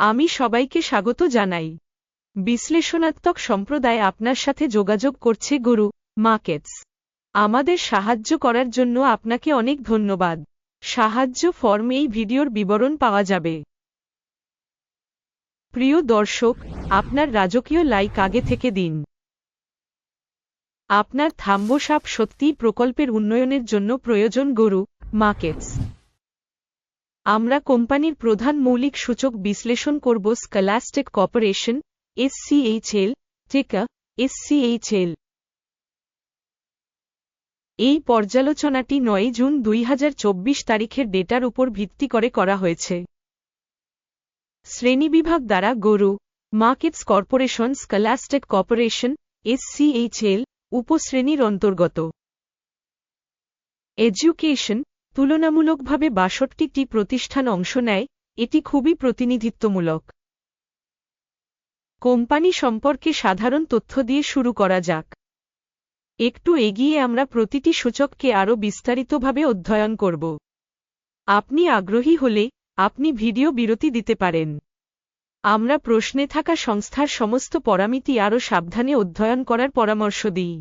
আমি সবাইকে স্বাগত জানাই। বিশ্লেষণাত্মক সম্প্রদায় আপনার সাথে যোগাযোগ করছে গুরু মার্কেটস আমাদের সাহায্য করার জন্য আপনাকে অনেক ধন্যবাদ। সাহায্য ফর্ম এই ভিডিওর বিবরণ পাওয়া যাবে। প্রিয় দর্শক, আপনার রাজকীয় লাইক আগে থেকে দিন। আপনার থাম্বসাপ সত্যিই প্রকল্পের উন্নয়নের জন্য প্রয়োজন গরু মার্কেটস আমরা কোম্পানির প্রধান মৌলিক সূচক বিশ্লেষণ করব স্কলাস্টিক কর্পোরেশন এসসিএইচএল টেকা এসসিএইচএল এই পর্যালোচনাটি নয় জুন দুই হাজার চব্বিশ তারিখের ডেটার উপর ভিত্তি করে করা হয়েছে। শ্রেণীবিভাগ দ্বারা গরু, markets corporation scholastic corporation SCHL উপশ্রেণীর অন্তর্গত। এডুকেশন তুলনামূলকভাবে বাষট্টিটি প্রতিষ্ঠান অংশ নেয়, এটি খুবই প্রতিনিধিত্বমূলক। কোম্পানি সম্পর্কে সাধারণ তথ্য দিয়ে শুরু করা যাক। একটু এগিয়ে আমরা প্রতিটি সূচককে আরও বিস্তারিতভাবে অধ্যয়ন করব। আপনি আগ্রহী হলে আপনি ভিডিও বিরতি দিতে পারেন। আমরা প্রশ্নে থাকা সংস্থার সমস্ত পরামিতি আরও সাবধানে অধ্যয়ন করার পরামর্শ দিই।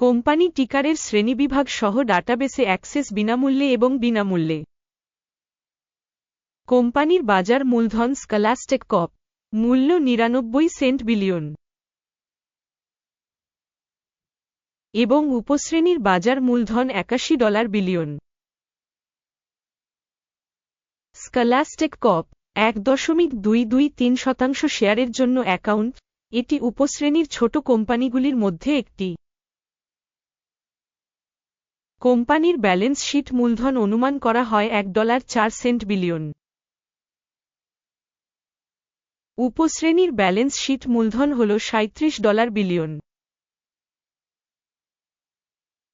কোম্পানি টিকারের শ্রেণীবিভাগ সহ ডাটাবেসে অ্যাক্সেস বিনামূল্যে এবং বিনামূল্যে। কোম্পানির বাজার মূলধন স্কলাস্টেক কপ। মূল্য নিরানব্বই সেন্ট বিলিয়ন। এবং উপশ্রেণীর বাজার মূলধন একাশি ডলার বিলিয়ন। স্কলাস্টেক কপ, এক দশমিক দুই দুই তিন শতাংশ শেয়ারের জন্য অ্যাকাউন্ট। এটি উপশ্রেণীর ছোট কোম্পানিগুলির মধ্যে একটি। কোম্পানির ব্যালেন্স শিট মূলধন অনুমান করা হয় এক ডলার চার সেন্ট বিলিয়ন। উপশ্রেণীর ব্যালেন্স শিট মূলধন হল সাঁত্রিশ ডলার বিলিয়ন।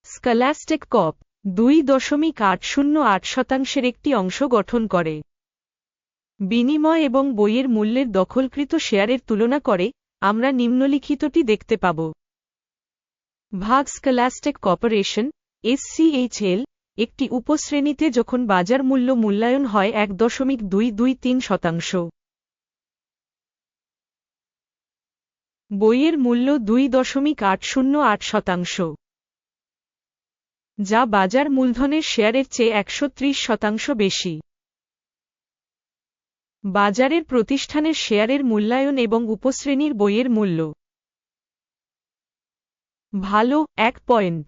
স্কলাস্টেক কপ দুই দশমিক আট শূন্য আট শতাংশের একটি অংশ গঠন করে। বিনিময় এবং বইয়ের মূল্যের দখলকৃত শেয়ারের তুলনা করে, আমরা নিম্নলিখিতটি দেখতে পাব। ভাগ স্কলাস্টেক কর্পোরেশন এসসিএইচএল, একটি উপশ্রেণীতে যখন বাজার মূল্য মূল্যায়ন হয় এক দশমিক দুই দুই তিন শতাংশ। বইয়ের মূল্য দুই দশমিক আট শূন্য আট শতাংশ। যা বাজার মূলধনের শেয়ারের চেয়ে একশো ত্রিশ শতাংশ বেশি। বাজারের প্রতিষ্ঠানের শেয়ারের মূল্যায়ন এবং উপশ্রেণীর বইয়ের মূল্য। ভালো, এক পয়েন্ট।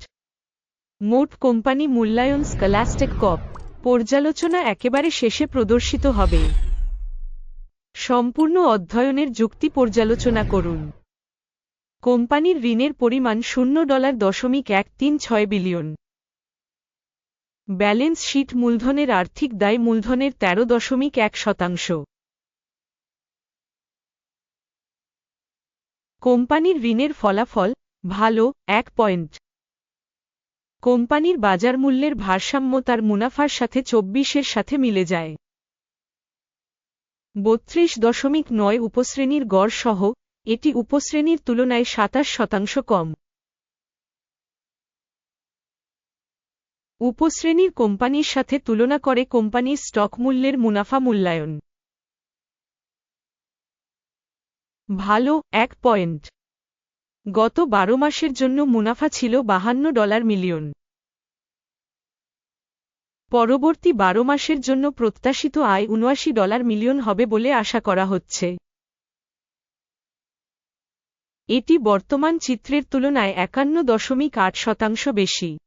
মোট কোম্পানি মূল্যায়ন স্কলাস্টেক কপ। পর্যালোচনা একেবারে শেষে প্রদর্শিত হবে। সম্পূর্ণ অধ্যয়নের যুক্তি পর্যালোচনা করুন। কোম্পানির ঋণের পরিমাণ শূন্য ডলার দশমিক এক তিন ছয় বিলিয়ন। ব্যালেন্স শিট মূলধনের আর্থিক দায় মূলধনের তেরো দশমিক এক শতাংশ। কোম্পানির ঋণের ফলাফল, ভালো, এক পয়েন্ট। কোম্পানির বাজার মূল্যের ভারসাম্য তার মুনাফার সাথে চব্বিশের সাথে মিলে যায়। বত্রিশ দশমিক নয় উপশ্রেণীর গড় সহ এটি উপশ্রেণীর তুলনায় সাতাশ শতাংশ কম। উপশ্রেণীর কোম্পানির সাথে তুলনা করে কোম্পানির স্টক মূল্যের মুনাফা মূল্যায়ন। ভালো, এক পয়েন্ট। গত বারো মাসের জন্য মুনাফা ছিল বাহান্ন ডলার মিলিয়ন। পরবর্তী বারো মাসের জন্য প্রত্যাশিত আয় উনআশি ডলার মিলিয়ন হবে বলে আশা করা হচ্ছে। এটি বর্তমান চিত্রের তুলনায় একান্ন দশমিক আট শতাংশ বেশি।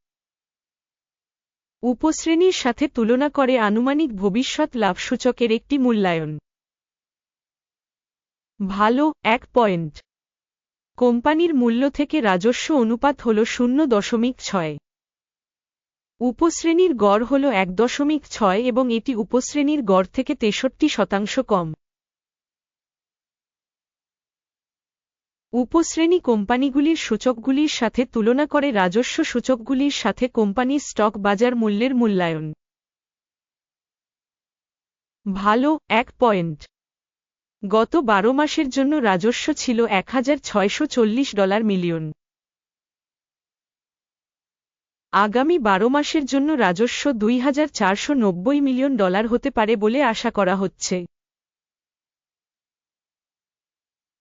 উপশ্রেণীর সাথে তুলনা করে আনুমানিক ভবিষ্যৎ লাভসূচকের একটি মূল্যায়ন। ভালো, এক পয়েন্ট। কোম্পানির মূল্য থেকে রাজস্ব অনুপাত হল শূন্য দশমিক ছয়। উপশ্রেণীর গড় হল এক দশমিক ছয় এবং এটি উপশ্রেণীর গড় থেকে তেষট্টি শতাংশ কম। উপশ্রেণী কোম্পানিগুলির সূচকগুলির সাথে তুলনা করে রাজস্ব সূচকগুলির সাথে কোম্পানির স্টক বাজার মূল্যের মূল্যায়ন। ভালো, এক পয়েন্ট। গত বারো মাসের জন্য রাজস্ব ছিল এক হাজার ছয়শো চল্লিশ ডলার মিলিয়ন। আগামী বারো মাসের জন্য রাজস্ব দুই হাজার চারশো নব্বই মিলিয়ন ডলার হতে পারে বলে আশা করা হচ্ছে।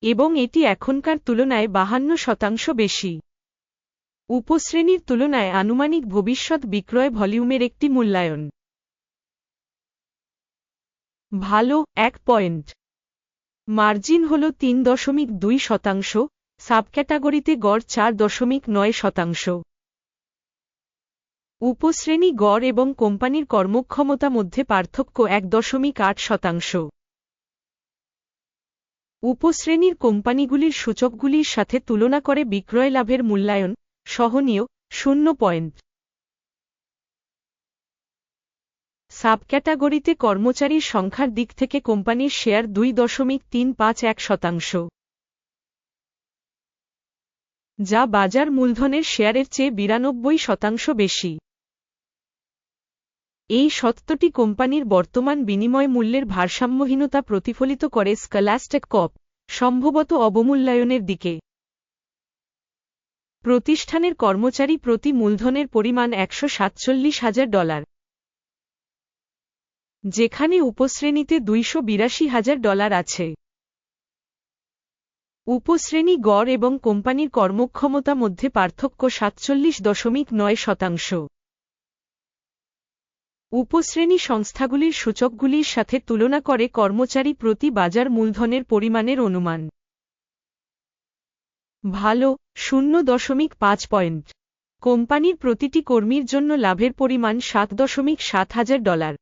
এবং এটি এখনকার তুলনায় বাহান্ন শতাংশ বেশি। উপশ্রেণীর তুলনায় আনুমানিক ভবিষ্যৎ বিক্রয় ভলিউমের একটি মূল্যায়ন। ভালো, এক পয়েন্ট। মার্জিন হল তিন দশমিক দুই শতাংশ, সাবক্যাটাগরিতে গড় চার দশমিক নয় শতাংশ। উপশ্রেণী গড় এবং কোম্পানির কর্মক্ষমতা মধ্যে পার্থক্য এক দশমিক আট শতাংশ। উপশ্রেণীর কোম্পানিগুলির সূচকগুলির সাথে তুলনা করে বিক্রয় লাভের মূল্যায়ন, সহনীয়, শূন্য পয়েন্ট। সাবক্যাটাগরিতে কর্মচারীর সংখ্যার দিক থেকে কোম্পানির শেয়ার দুই দশমিক তিন পাঁচ এক শতাংশ। যা বাজার মূলধনের শেয়ারের চেয়ে বিরানব্বই শতাংশ বেশি। এই সত্যটি কোম্পানির বর্তমান বিনিময় মূল্যের ভারসাম্যহীনতা প্রতিফলিত করে স্কলাস্টেক কপ, সম্ভবত অবমূল্যায়নের দিকে। প্রতিষ্ঠানের কর্মচারী প্রতি মূলধনের পরিমাণ একশো সাতচল্লিশ হাজার ডলার। যেখানে উপশ্রেণীতে দুইশো বিরাশি হাজার ডলার আছে। উপশ্রেণী গড় এবং কোম্পানির কর্মক্ষমতা মধ্যে পার্থক্য সাতচল্লিশ দশমিক নয় শতাংশ। উপশ্রেণী সংস্থাগুলির সূচকগুলির সাথে তুলনা করে কর্মচারী প্রতি বাজার মূলধনের পরিমাণের অনুমান। ভালো, শূন্য দশমিক পাঁচ পয়েন্ট। কোম্পানির প্রতিটি কর্মীর জন্য লাভের পরিমাণ সাত দশমিক সাত হাজার ডলার।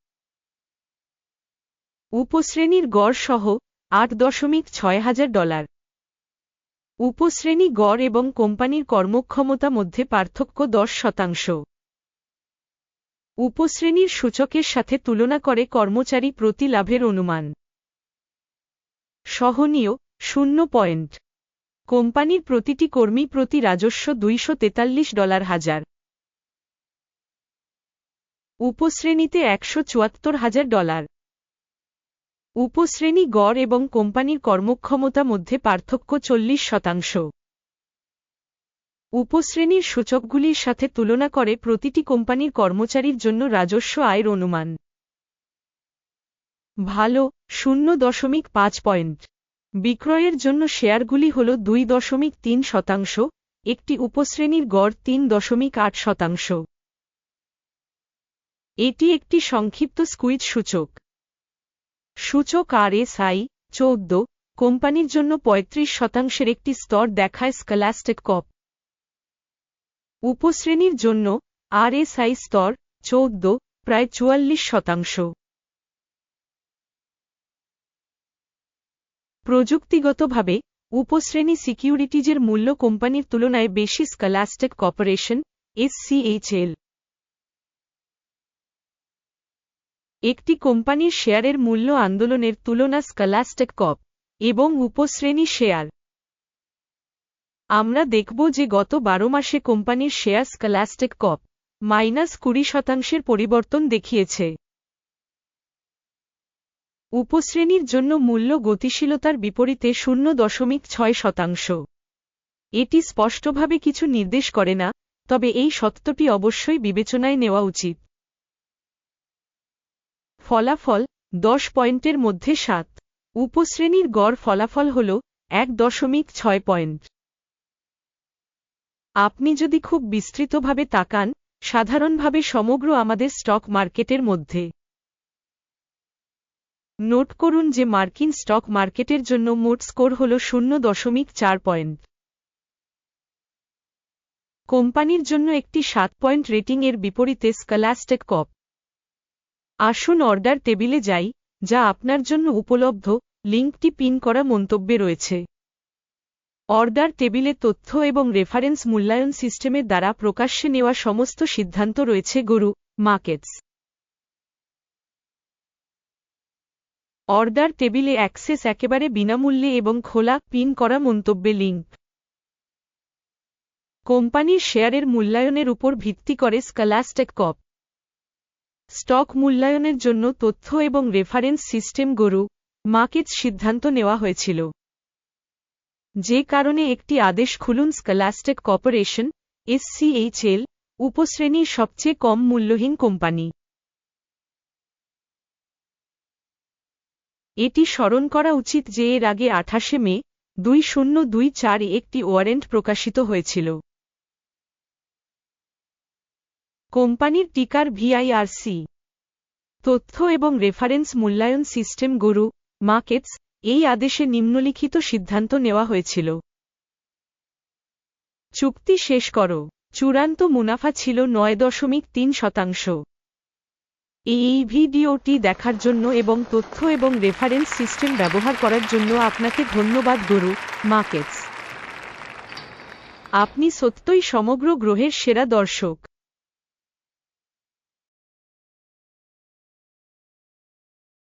উপশ্রেণীর গড় সহ আট দশমিক ছয় হাজার ডলার। উপশ্রেণী গড় এবং কোম্পানির কর্মক্ষমতা মধ্যে পার্থক্য দশ শতাংশ। উপশ্রেণীর সূচকের সাথে তুলনা করে কর্মচারী প্রতি লাভের অনুমান। সহনীয়, শূন্য পয়েন্ট। কোম্পানির প্রতিটি কর্মী প্রতি রাজস্ব দুইশো তেতাল্লিশ ডলার হাজার। উপশ্রেণীতে একশো চুয়াত্তর হাজার ডলার। উপশ্রেণী গড় এবং কোম্পানির কর্মক্ষমতা মধ্যে পার্থক্য চল্লিশ শতাংশ। উপশ্রেণীর সূচকগুলির সাথে তুলনা করে প্রতিটি কোম্পানির কর্মচারীর জন্য রাজস্ব আয়ের অনুমান। ভালো, শূন্য দশমিক পাঁচ পয়েন্ট। বিক্রয়ের জন্য শেয়ারগুলি হল দুই দশমিক তিন শতাংশ, একটি উপশ্রেণীর গড় তিন দশমিক আট শতাংশ। এটি একটি সংক্ষিপ্ত স্কুইজ সূচক। সূচক আর এস আই চৌদ্দ, কোম্পানির জন্য ৩৫ শতাংশের একটি স্তর দেখায় স্কলাস্টেক কপ। উপশ্রেণীর জন্য আরএসআই স্তর চৌদ্দ, প্রায় চুয়াল্লিশ শতাংশ। প্রযুক্তিগতভাবে উপশ্রেণী সিকিউরিটিজের মূল্য কোম্পানির তুলনায় বেশি স্কলাস্টেক কর্পোরেশন এসসিএইচএল একটি কোম্পানির শেয়ারের মূল্য আন্দোলনের তুলনা স্কলাস্টেক কপ এবং উপশ্রেণী শেয়ার। আমরা দেখব যে গত বারো মাসে কোম্পানির শেয়ার স্কলাস্টেক কপ মাইনাস কুড়ি শতাংশের পরিবর্তন দেখিয়েছে। উপশ্রেণীর জন্য মূল্য গতিশীলতার বিপরীতে শূন্য দশমিক ছয় শতাংশ। এটি স্পষ্টভাবে কিছু নির্দেশ করে না, তবে এই সত্যটি অবশ্যই বিবেচনায় নেওয়া উচিত। ফলাফল দশ পয়েন্টের মধ্যে সাত। উপশ্রেণীর গড় ফলাফল হল এক দশমিক ছয় পয়েন্ট। আপনি যদি খুব বিস্তৃতভাবে তাকান, সাধারণভাবে সমগ্র আমাদের স্টক মার্কেটের মধ্যে। নোট করুন যে মার্কিন স্টক মার্কেটের জন্য মোট স্কোর হল শূন্য দশমিক চার পয়েন্ট। কোম্পানির জন্য একটি সাত পয়েন্ট রেটিং এর বিপরীতে স্কলাস্টেক কপ। আসুন অর্ডার টেবিলে যাই, যা আপনার জন্য উপলব্ধ, লিঙ্কটি পিন করা মন্তব্যে রয়েছে। অর্ডার টেবিলে তথ্য এবং রেফারেন্স মূল্যায়ন সিস্টেমের দ্বারা প্রকাশ্যে নেওয়া সমস্ত সিদ্ধান্ত রয়েছে গরু মার্কেটস অর্ডার টেবিলে অ্যাক্সেস একেবারে বিনামূল্যে এবং খোলা পিন করা মন্তব্যে লিঙ্ক কোম্পানির শেয়ারের মূল্যায়নের উপর ভিত্তি করে স্কলাস্টেক কপ স্টক মূল্যায়নের জন্য তথ্য এবং রেফারেন্স সিস্টেম গরু মার্কেটস সিদ্ধান্ত নেওয়া হয়েছিল। যে কারণে একটি আদেশ খুলুন, স্কলাস্টেক কর্পোরেশন, এসসিএইচএল, উপশ্রেণীর সবচেয়ে কম মূল্যহীন কোম্পানি। এটি স্মরণ করা উচিত যে এর আগে আঠাশে মে দুই শূন্য দুই চার একটি ওয়ারেন্ট প্রকাশিত হয়েছিল। কোম্পানির টিকার ভিআইআরসি। তথ্য এবং রেফারেন্স মূল্যায়ন সিস্টেম গুরু মার্কেটস এই আদেশে নিম্নলিখিত সিদ্ধান্ত নেওয়া হয়েছিল। চুক্তি শেষ করো। চূড়ান্ত মুনাফা ছিল নয় দশমিক তিন শতাংশ। এই ভিডিওটি দেখার জন্য এবং তথ্য এবং রেফারেন্স সিস্টেম ব্যবহার করার জন্য আপনাকে ধন্যবাদ গুরু মার্কেটস আপনি সত্যই সমগ্র গ্রহের সেরা দর্শক।